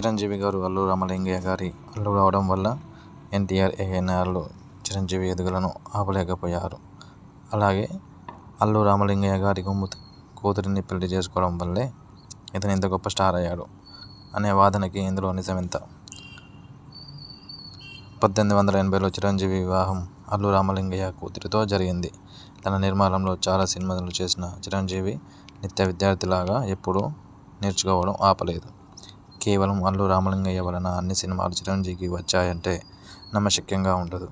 చిరంజీవి గారు అల్లు రామలింగయ్య గారి అల్లుడు అవడం వల్ల ఎన్టీఆర్ ఏఎన్ఆర్లు చిరంజీవి ఎదుగులను ఆపలేకపోయారు. అలాగే అల్లు రామలింగయ్య గారి కూతురిని పెళ్ళి చేసుకోవడం వల్లే ఇతను ఇంత గొప్ప స్టార్ అయ్యాడు అనే వాదనకి ఇందులో నిజమెంత? పద్దెనిమిది వందల ఎనభైలో చిరంజీవి వివాహం అల్లు రామలింగయ్య కూతురితో జరిగింది. తన నిర్మాణంలో చాలా సినిమాలు చేసిన చిరంజీవి నిత్య విద్యార్థిలాగా ఎప్పుడూ నేర్చుకోవడం ఆపలేదు. కేవలం అల్లు రామలింగయ్య వలన అన్ని సినిమాలు చిరంజీవికి వచ్చాయంటే నమ్మశక్యంగా ఉండదు.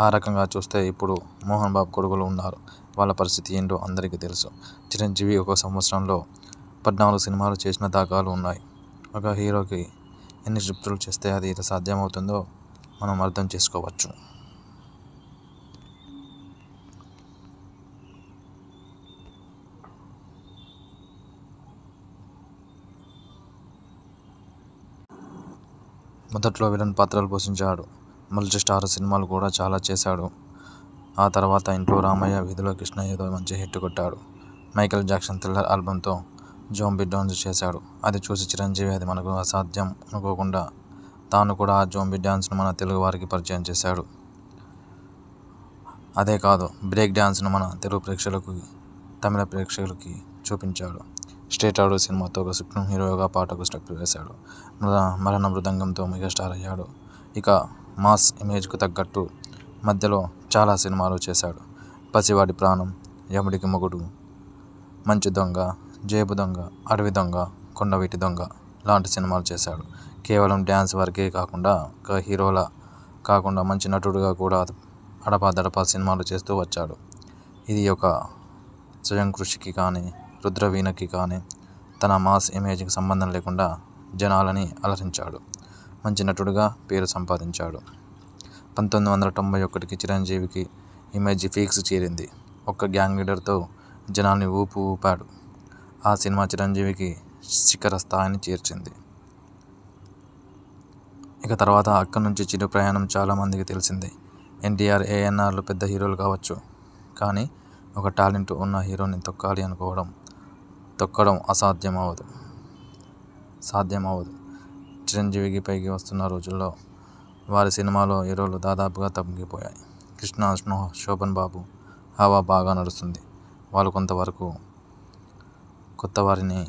ఆ రకంగా చూస్తే ఇప్పుడు మోహన్ బాబు కొడుకులు ఉన్నారు. వాళ్ళ పరిస్థితి ఏంటో అందరికీ తెలుసు. చిరంజీవి ఒక సంవత్సరంలో పద్నాలుగు సినిమాలు చేసిన దాఖలు ఉన్నాయి. ఒక హీరోకి ఎన్ని స్క్రిప్టులు చేస్తే అది సాధ్యమవుతుందో మనం అర్థం చేసుకోవచ్చు. మొదట్లో విలన్ పాత్రలు పోషించాడు. మల్టీ స్టార్ సినిమాలు కూడా చాలా చేశాడు. ఆ తర్వాత ఇంట్లో రామయ్య వీధిలో కృష్ణయ్యతో మంచి హిట్ కొట్టాడు. మైకేల్ జాక్సన్ థ్రిల్లర్ ఆల్బంతో జోంబీ డాన్స్ చేశాడు. అది చూసి చిరంజీవి అది మనకు అసాధ్యం అనుకోకుండా తాను కూడా ఆ జోంబీ డ్యాన్స్ను మన తెలుగు వారికి పరిచయం చేశాడు. అదే కాదు బ్రేక్ డ్యాన్స్ను మన తెలుగు ప్రేక్షకులకు తమిళ ప్రేక్షకులకి చూపించాడు. స్టేట్ ఆడు సినిమాతో ఒక స్క్రిప్ట్ను హీరోగా పాటకు స్టెప్ వేశాడు. మృద మరణ మృదంగంతో మెగాస్టార్ అయ్యాడు. ఇక మాస్ ఇమేజ్కు తగ్గట్టు మధ్యలో చాలా సినిమాలు చేశాడు. పసివాడి ప్రాణం యముడికి మొగుడు మంచి దొంగ జేబు దొంగ అడవి దొంగ కొండవీటి దొంగ లాంటి సినిమాలు చేశాడు. కేవలం డ్యాన్స్ వరకే కాకుండా ఒక హీరోలా కాకుండా మంచి నటుడుగా కూడా అడపాదడపా సినిమాలు చేస్తూ వచ్చాడు. ఇది ఒక స్వయం కృషికి కానీ రుద్రవీణకి కానీ తన మాస్ ఇమేజ్కి సంబంధం లేకుండా జనాలని అలరించాడు. మంచి నటుడుగా పేరు సంపాదించాడు. పంతొమ్మిది వందల తొంభై ఒకటికి చిరంజీవికి ఇమేజ్ ఫీక్స్ చేరింది. ఒక్క గ్యాంగ్ లీడర్తో జనాల్ని ఊపు ఊపాడు. ఆ సినిమా చిరంజీవికి శిఖర స్థాయిని చేర్చింది. ఇక తర్వాత అక్కడి నుంచి చిరు ప్రయాణం చాలామందికి తెలిసింది. ఎన్టీఆర్ ఏఎన్ఆర్లు పెద్ద హీరోలు కావచ్చు. కానీ ఒక టాలెంట్ ఉన్న హీరోని తొక్కాలి అనుకోవడం తొక్కడం అసాధ్యం అవ్వదు సాధ్యం అవ్వదు చిరంజీవికి పైకి వస్తున్న రోజుల్లో వారి సినిమాలో హీరోలు దాదాపుగా తగ్గిపోయాయి. కృష్ణ స్నో శోభన్ బాబు హవా బాగా నడుస్తుంది. వాళ్ళు కొంతవరకు కొత్త వారిని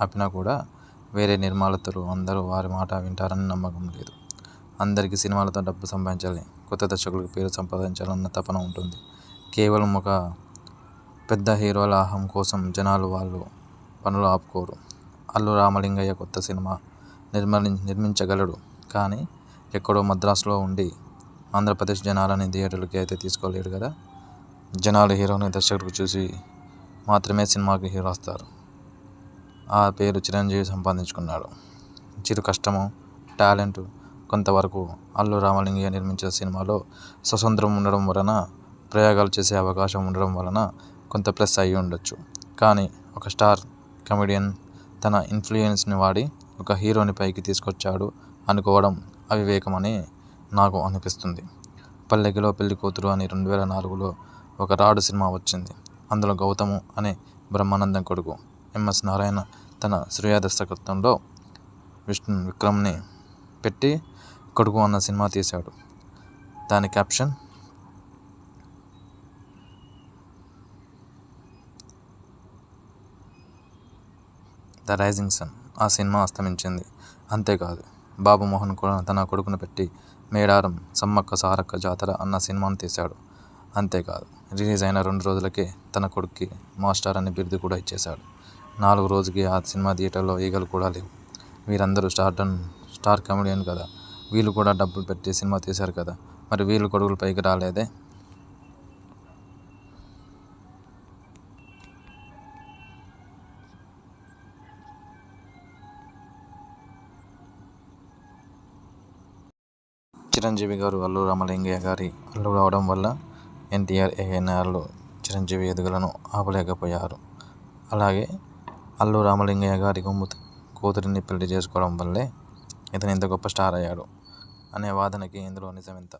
ఆపినా కూడా వేరే నిర్మాతలు అందరూ వారి మాట వింటారని నమ్మకం లేదు. అందరికీ సినిమాలతో డబ్బు సంపాదించాలి కొత్త దర్శకులకు పేరు సంపాదించాలన్న తపన ఉంటుంది. కేవలం ఒక పెద్ద హీరోల అహం కోసం జనాలు వాళ్ళు పనులు ఆపుకోరు. అల్లు రామలింగయ్య కొత్త సినిమా నిర్మలి నిర్మించగలడు. కానీ ఎక్కడో మద్రాసులో ఉండి ఆంధ్రప్రదేశ్ జనాలని థియేటర్లకి అయితే తీసుకోలేడు కదా? జనాలు హీరోని దర్శకుడికి చూసి మాత్రమే సినిమాకి హీరో వస్తారు. ఆ పేరు చిరంజీవి సంపాదించుకున్నాడు. చిరు కష్టము టాలెంట్ కొంతవరకు అల్లు రామలింగయ్య నిర్మించిన సినిమాలో స్వతంత్రం ఉండడం వలన ప్రయోగాలు చేసే అవకాశం ఉండడం వలన కొంత ప్లస్ అయ్యి ఉండొచ్చు. కానీ ఒక స్టార్ కమెడియన్ తన ఇన్ఫ్లుయెన్స్ని వాడి ఒక హీరోని పైకి తీసుకొచ్చాడు అనుకోవడం అవివేకమని నాకు అనిపిస్తుంది. పల్లెకిలో పెళ్ళి కూతురు అని రెండు వేల నాలుగులో ఒక రాడు సినిమా వచ్చింది. అందులో గౌతము అనే బ్రహ్మానందం కొడుకు ఎంఎస్ నారాయణ తన శ్రేయ దర్శకత్వంలో విష్ణు విక్రమ్ని పెట్టి కొడుకు అన్న సినిమా తీశాడు. దాని క్యాప్షన్ ద రైజింగ్ సన్. ఆ సినిమా అస్తమించింది. అంతేకాదు బాబు మోహన్ కూడా తన కొడుకును పెట్టి మేడారం సమ్మక్క సారక్క జాతర అన్న సినిమాను తీశాడు. అంతేకాదు రిలీజ్ అయిన రెండు రోజులకే తన కొడుక్కి మాస్టర్ అనే బిరుదు కూడా ఇచ్చేశాడు. నాలుగు రోజుకి ఆ సినిమా థియేటర్లో ఈగలు కూడా లేవు. వీరందరూ స్టార్ స్టార్ కమెడియన్ కదా. వీళ్ళు కూడా డబ్బులు పెట్టి సినిమా తీశారు కదా. మరి వీళ్ళు కొడుకులు పైకి రాలేదే? చిరంజీవి గారు అల్లు రామలింగయ్య గారి అల్లు రావడం వల్ల ఎన్టీఆర్ ఏఎన్ఆర్లు చిరంజీవి ఎదుగులను ఆపలేకపోయారు. అలాగే అల్లు రామలింగయ్య గారి కూతురిని పెళ్ళి చేసుకోవడం వల్లే ఇతను ఇంత గొప్ప స్టార్ అయ్యాడు అనే వాదనకి ఇందులో నిజమెంత?